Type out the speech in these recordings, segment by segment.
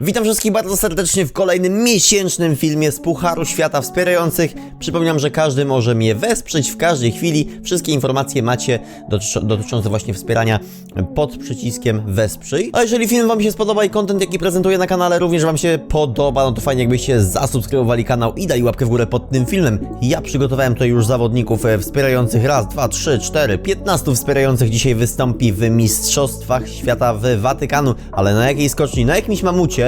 Witam wszystkich bardzo serdecznie w kolejnym miesięcznym filmie z Pucharu Świata Wspierających. Przypominam, że każdy może mnie wesprzeć w każdej chwili. Wszystkie informacje macie dotycz- dotyczące właśnie wspierania pod przyciskiem Wesprzyj. A jeżeli film Wam się spodoba i content, jaki prezentuję na kanale również Wam się podoba, no to fajnie jakbyście zasubskrybowali kanał i dali łapkę w górę pod tym filmem. Ja przygotowałem tutaj już zawodników e, wspierających raz, dwa, trzy, cztery, 15 wspierających dzisiaj wystąpi w Mistrzostwach Świata w Watykanu. Ale na jakiej skoczni? Na jakimś mamucie.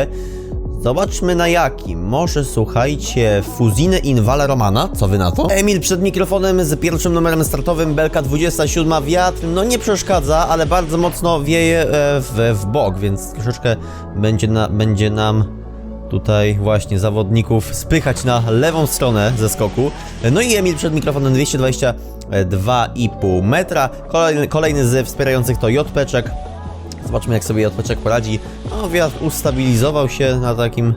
Zobaczmy na jakim. Może słuchajcie, Fuzine in Vale Romana, co wy na to? Emil przed mikrofonem z pierwszym numerem startowym, belka 27, wiatr, no nie przeszkadza, ale bardzo mocno wieje e, w, w bok, więc troszeczkę będzie, na, będzie nam tutaj właśnie zawodników spychać na lewą stronę ze skoku. No i Emil przed mikrofonem 222,5 metra. Kolejny, kolejny z wspierających to Jotpeczek. Zobaczmy jak sobie Jotpeczek poradzi. No wiatr ustabilizował się na takim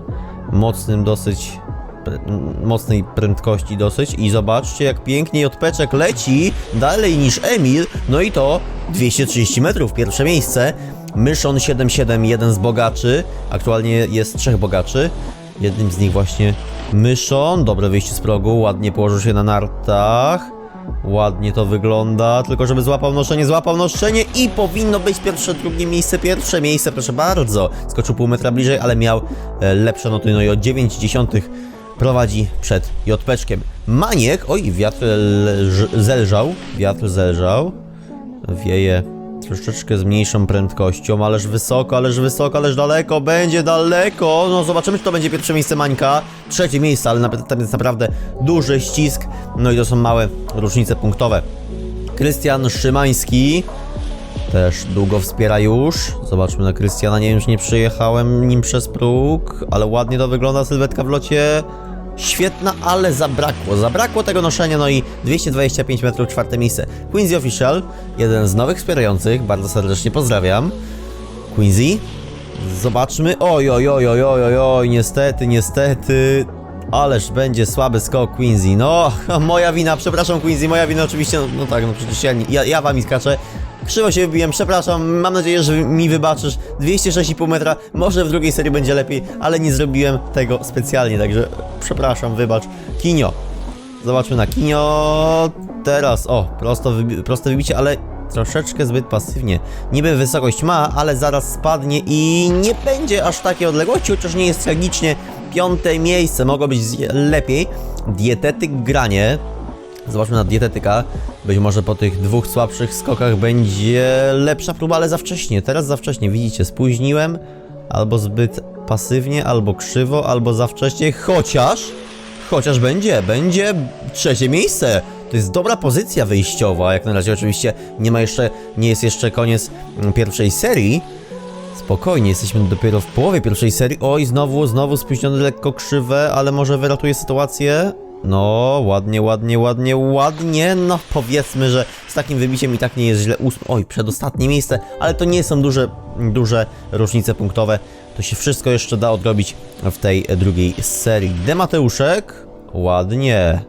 mocnym dosyć mocnej prędkości dosyć i zobaczcie jak pięknie Jotpeczek leci dalej niż Emil, no i to 230 metrów, pierwsze miejsce. Myszon 77, jeden z bogaczy, aktualnie jest trzech bogaczy, jednym z nich właśnie Myszon, dobre wyjście z progu, ładnie położył się na nartach. Ładnie to wygląda, tylko żeby złapał noszenie, złapał noszenie i powinno być pierwsze, drugie miejsce, pierwsze miejsce, proszę bardzo. Skoczył pół metra bliżej, ale miał e, lepsze noty, no i o 9 dziesiątych prowadzi przed Jotpeczkiem. Maniek, oj, wiatr zelżał, wiatr zelżał, wieje troszeczkę z mniejszą prędkością, ależ wysoko, ależ wysoko, ależ daleko, będzie daleko, no zobaczymy, czy to będzie pierwsze miejsce Mańka, trzecie miejsce, ale tam jest naprawdę duży ścisk, no i to są małe różnice punktowe. Krystian Szymański też długo wspiera już. Zobaczmy na Krystiana. Nie wiem, czy nie przyjechałem nim przez próg, ale ładnie to wygląda. Sylwetka w locie. Świetna, ale zabrakło. Zabrakło tego noszenia, no i 225 metrów, czwarte miejsce. Quincy Official, jeden z nowych wspierających. Bardzo serdecznie pozdrawiam. Quincy. Zobaczmy. Oj, oj, oj, oj, oj, oj, oj, niestety, niestety. Ależ będzie słaby skok Quincy. No, moja wina, przepraszam Quincy, moja wina oczywiście. No, no tak, no przecież ja, ja, ja wami skaczę. Krzywo się wybiłem, przepraszam, mam nadzieję, że mi wybaczysz. 206,5 metra, może w drugiej serii będzie lepiej, ale nie zrobiłem tego specjalnie, także przepraszam, wybacz. Kinio. Zobaczmy na Kinio. Teraz, o, prosto wybi proste wybicie, ale troszeczkę zbyt pasywnie. Niby wysokość ma, ale zaraz spadnie i nie będzie aż takiej odległości, chociaż nie jest tragicznie. Piąte miejsce, mogło być lepiej. Dietetyk granie. Zobaczmy na dietetyka. Być może po tych dwóch słabszych skokach będzie lepsza próba, ale za wcześnie. Teraz za wcześnie, widzicie, spóźniłem. Albo zbyt pasywnie, albo krzywo, albo za wcześnie, chociaż... Chociaż będzie, będzie trzecie miejsce. To jest dobra pozycja wyjściowa. Jak na razie oczywiście nie ma jeszcze, nie jest jeszcze koniec mm, pierwszej serii. Spokojnie, jesteśmy dopiero w połowie pierwszej serii. Oj, znowu, znowu spóźniony lekko krzywe, ale może wyratuje sytuację. No, ładnie, ładnie, ładnie, ładnie. No, powiedzmy, że z takim wybiciem i tak nie jest źle. Oj, przedostatnie miejsce, ale to nie są duże, duże różnice punktowe. To się wszystko jeszcze da odrobić w tej drugiej serii. Demateuszek, ładnie.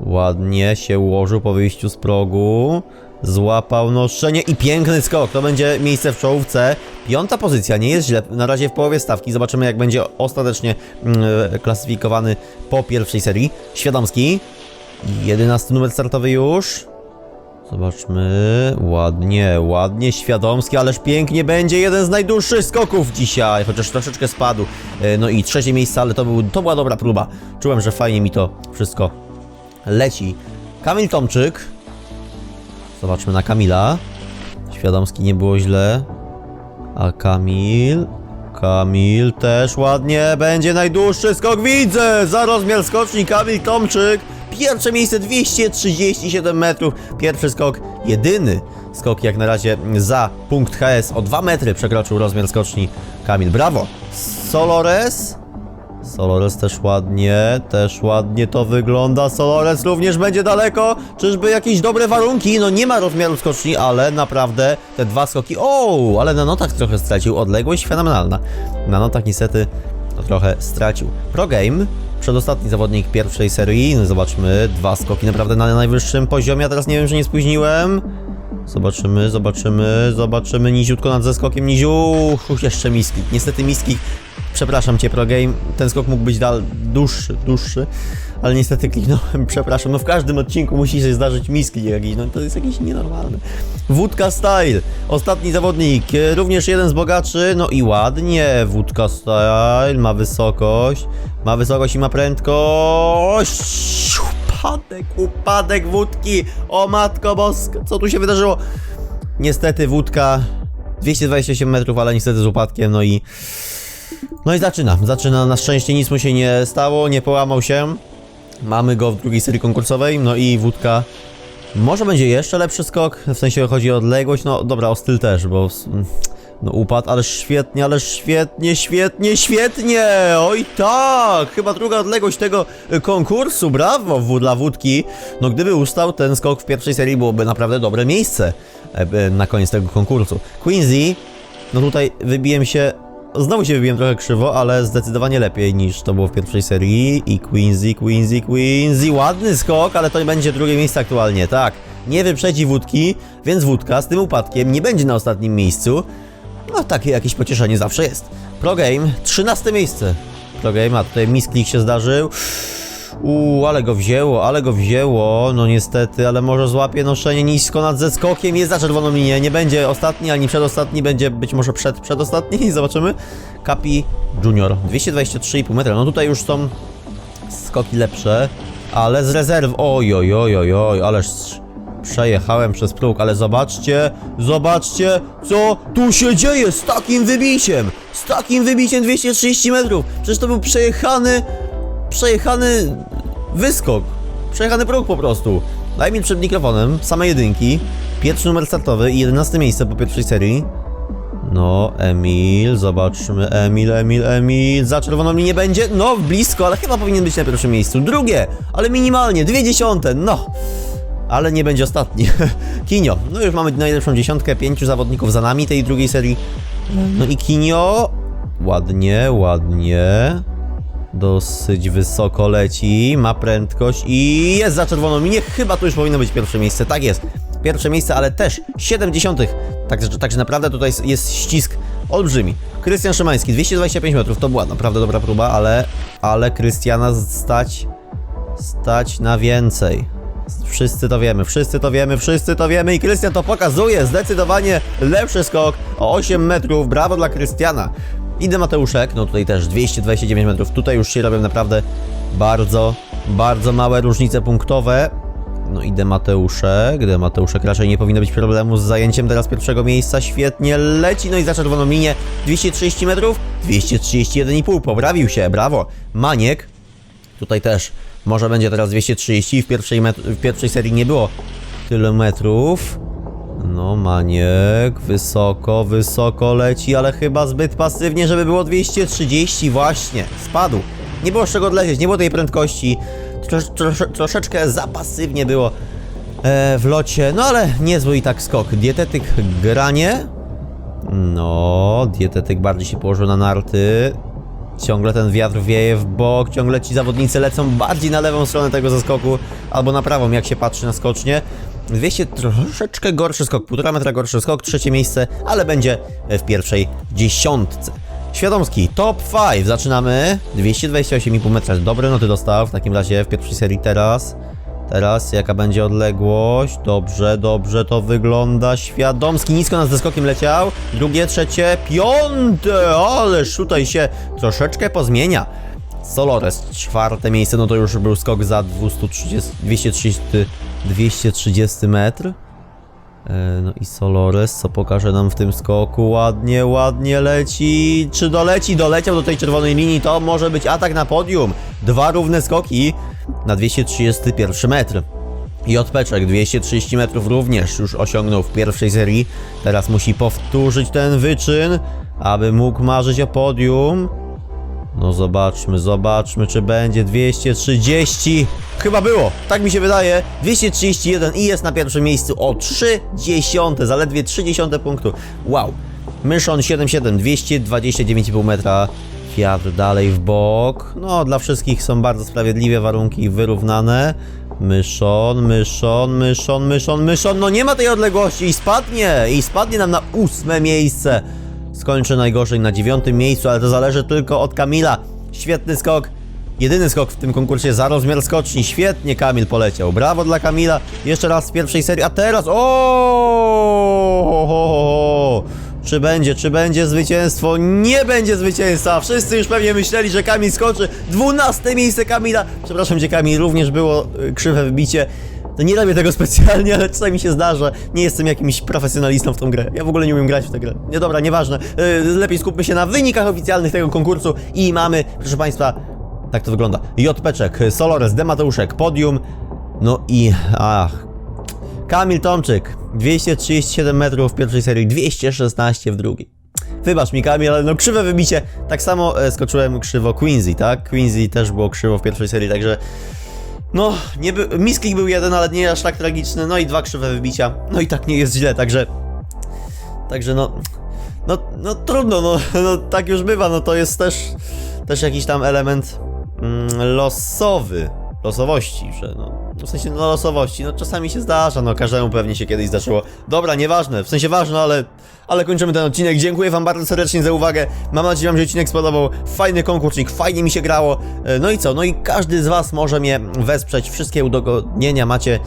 Ładnie się ułożył po wyjściu z progu. Złapał noszenie i piękny skok. To będzie miejsce w czołówce. Piąta pozycja, nie jest źle. Na razie w połowie stawki. Zobaczymy, jak będzie ostatecznie mm, klasyfikowany po pierwszej serii. Świadomski. Jedenasty numer startowy już. Zobaczmy. Ładnie, ładnie. Świadomski, ależ pięknie będzie. Jeden z najdłuższych skoków dzisiaj, chociaż troszeczkę spadł. E, No i trzecie miejsce, ale to, był, to była dobra próba. Czułem, że fajnie mi to wszystko leci. Kamil Tomczyk. Zobaczmy na Kamila. Świadomski nie było źle. A Kamil. Kamil też ładnie. Będzie najdłuższy skok. Widzę! Za rozmiar skoczni Kamil Tomczyk. Pierwsze miejsce 237 metrów. Pierwszy skok. Jedyny skok jak na razie za punkt HS. O 2 metry przekroczył rozmiar skoczni Kamil. Brawo! Solores. Solores też ładnie, też ładnie to wygląda. Solores również będzie daleko. Czyżby jakieś dobre warunki? No nie ma rozmiaru skoczni, ale naprawdę te dwa skoki. O, ale na notach trochę stracił. Odległość fenomenalna. Na notach niestety trochę stracił. Pro Game, przedostatni zawodnik pierwszej serii. No zobaczmy, dwa skoki naprawdę na najwyższym poziomie. A teraz nie wiem, czy nie spóźniłem. Zobaczymy, zobaczymy, zobaczymy. Niziutko nad zeskokiem. Niziu, jeszcze misklik. Niestety misklik Przepraszam cię, ProGame. Ten skok mógł być dal dłuższy, dłuższy, ale niestety kliknąłem. Przepraszam, no w każdym odcinku musi się zdarzyć misklik jakiś, no to jest jakieś nienormalne. Wódka Style, ostatni zawodnik, również jeden z bogaczy, no i ładnie. Wódka Style ma wysokość, ma wysokość i ma prędkość. Upadek, upadek wódki, o matko boska, co tu się wydarzyło? Niestety wódka 228 metrów, ale niestety z upadkiem, no i... No i zaczyna, zaczyna, na szczęście nic mu się nie stało, nie połamał się. Mamy go w drugiej serii konkursowej, no i wódka... Może będzie jeszcze lepszy skok, w sensie chodzi o odległość, no dobra, o styl też, bo... No upadł, ale świetnie, ale świetnie, świetnie, świetnie! Oj tak! Chyba druga odległość tego y, konkursu, brawo w, dla wódki. No gdyby ustał ten skok w pierwszej serii byłoby naprawdę dobre miejsce e, na koniec tego konkursu. Quincy, no tutaj wybiłem się, znowu się wybiłem trochę krzywo, ale zdecydowanie lepiej niż to było w pierwszej serii. I Quincy, Quincy, Quincy, ładny skok, ale to będzie drugie miejsce aktualnie, tak. Nie wyprzedzi wódki, więc wódka z tym upadkiem nie będzie na ostatnim miejscu. No takie jakieś pocieszenie zawsze jest. ProGame, 13 miejsce. ProGame, a tutaj misklik się zdarzył. Uuu, ale go wzięło, ale go wzięło. No niestety, ale może złapie noszenie nisko nad zeskokiem. Jest za czerwoną linię. Nie będzie ostatni, ani przedostatni. Będzie być może przed, przedostatni. Zobaczymy. Kapi Junior. 223,5 metra. No tutaj już są skoki lepsze, ale z rezerw. Oj, oj, oj, oj, oj, ależ przejechałem przez próg, ale zobaczcie, zobaczcie, co tu się dzieje z takim wybiciem, z takim wybiciem 230 metrów. Przecież to był przejechany, przejechany wyskok, przejechany próg po prostu. Daj mi przed mikrofonem, same jedynki, pierwszy numer startowy i 11 miejsce po pierwszej serii. No, Emil, zobaczmy, Emil, Emil, Emil, za czerwoną linię będzie, no, blisko, ale chyba powinien być na pierwszym miejscu. Drugie, ale minimalnie, dwie dziesiąte, no. Ale nie będzie ostatni. Kinio, no już mamy najlepszą dziesiątkę, pięciu zawodników za nami tej drugiej serii. No i Kinio, ładnie, ładnie. Dosyć wysoko leci, ma prędkość i jest za czerwoną linię. Chyba to już powinno być pierwsze miejsce, tak jest. Pierwsze miejsce, ale też 70. Także, także naprawdę tutaj jest, jest ścisk olbrzymi. Krystian Szymański, 225 metrów, to była naprawdę dobra próba, ale, ale Krystiana stać, stać na więcej. Wszyscy to wiemy, wszyscy to wiemy, wszyscy to wiemy i Krystian to pokazuje. Zdecydowanie lepszy skok o 8 metrów. Brawo dla Krystiana. Idę Mateuszek, no tutaj też 229 metrów. Tutaj już się robią naprawdę bardzo, bardzo małe różnice punktowe. No idę Mateuszek, idę Mateuszek, raczej nie powinno być problemu z zajęciem teraz pierwszego miejsca, świetnie leci, no i za czerwoną linię 230 metrów, 231,5, poprawił się, brawo. Maniek, tutaj też, może będzie teraz 230, w pierwszej, w pierwszej serii nie było tyle metrów. No, Maniek, wysoko, wysoko leci, ale chyba zbyt pasywnie, żeby było 230, właśnie, spadł. Nie było z czego odlecieć, nie było tej prędkości, Trosz, trosze, troszeczkę za pasywnie było e, w locie, no ale niezły i tak skok. Dietetyk granie, no, dietetyk bardziej się położył na narty. Ciągle ten wiatr wieje w bok, ciągle ci zawodnicy lecą bardziej na lewą stronę tego zaskoku, albo na prawą, jak się patrzy na skocznie. 200 troszeczkę gorszy skok, półtora metra gorszy skok, trzecie miejsce, ale będzie w pierwszej dziesiątce. Świadomski, top 5, zaczynamy. 228,5 metra, dobre noty dostał w takim razie w pierwszej serii teraz. Teraz jaka będzie odległość? Dobrze, dobrze to wygląda. Świadomski nisko nad zeskokiem leciał. Drugie, trzecie, piąte! Ależ tutaj się troszeczkę pozmienia. Solores czwarte miejsce, no to już był skok za 230, 230, 230 metr. E, No i Solores, co pokaże nam w tym skoku? Ładnie, ładnie leci. Czy doleci? Doleciał do tej czerwonej linii. To może być atak na podium. Dwa równe skoki na 231 metr. Jotpeczek 230 metrów również już osiągnął w pierwszej serii. Teraz musi powtórzyć ten wyczyn, aby mógł marzyć o podium. No zobaczmy, zobaczmy, czy będzie 230. Chyba było, tak mi się wydaje. 231 i jest na pierwszym miejscu o 3 dziesiąte, zaledwie 3 dziesiąte punktu. Wow. Myszon 77, 229,5 metra. Wiatr dalej w bok. No, dla wszystkich są bardzo sprawiedliwe warunki, wyrównane. Myszon, myszon, myszon, myszon, myszon. No nie ma tej odległości i spadnie, i spadnie nam na ósme miejsce. Skończę najgorzej na dziewiątym miejscu, ale to zależy tylko od Kamila. Świetny skok. Jedyny skok w tym konkursie za rozmiar skoczni. Świetnie Kamil poleciał. Brawo dla Kamila. Jeszcze raz z pierwszej serii, a teraz... O! Czy będzie, czy będzie zwycięstwo? Nie będzie zwycięstwa! Wszyscy już pewnie myśleli, że Kamil skoczy. 12 miejsce Kamila. Przepraszam cię Kamil, również było y, krzywe wybicie. To nie robię tego specjalnie, ale czasami się zdarza. Nie jestem jakimś profesjonalistą w tą grę. Ja w ogóle nie umiem grać w tę grę. Nie dobra, nieważne. Yy, lepiej skupmy się na wynikach oficjalnych tego konkursu i mamy, proszę Państwa, tak to wygląda. JPczek, Solores, Demateuszek, Podium, no i ach, Kamil Tomczyk, 237 metrów w pierwszej serii, 216 w drugiej. Wybacz mi Kamil, ale no krzywe wybicie. Tak samo e, skoczyłem krzywo Quincy, tak? Quincy też było krzywo w pierwszej serii, także... No, nie by... był jeden, ale nie aż tak tragiczny, no i dwa krzywe wybicia. No i tak nie jest źle, także... Także no... No, no trudno, no, no tak już bywa, no to jest też... Też jakiś tam element mm, losowy. Losowości, że no, w sensie no losowości, no czasami się zdarza, no każdemu pewnie się kiedyś zdarzyło. Dobra, nieważne, w sensie ważne, ale, ale kończymy ten odcinek. Dziękuję wam bardzo serdecznie za uwagę. Mam nadzieję, wam się odcinek spodobał. Fajny konkursik, fajnie mi się grało. E, No i co, no i każdy z was może mnie wesprzeć. Wszystkie udogodnienia macie,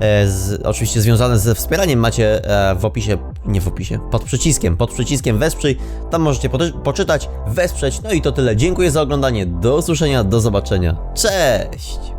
e, z, oczywiście związane ze wspieraniem macie e, w opisie, nie w opisie, pod przyciskiem, pod przyciskiem wesprzyj. Tam możecie poczytać, wesprzeć. No i to tyle. Dziękuję za oglądanie. Do usłyszenia, do zobaczenia. Cześć!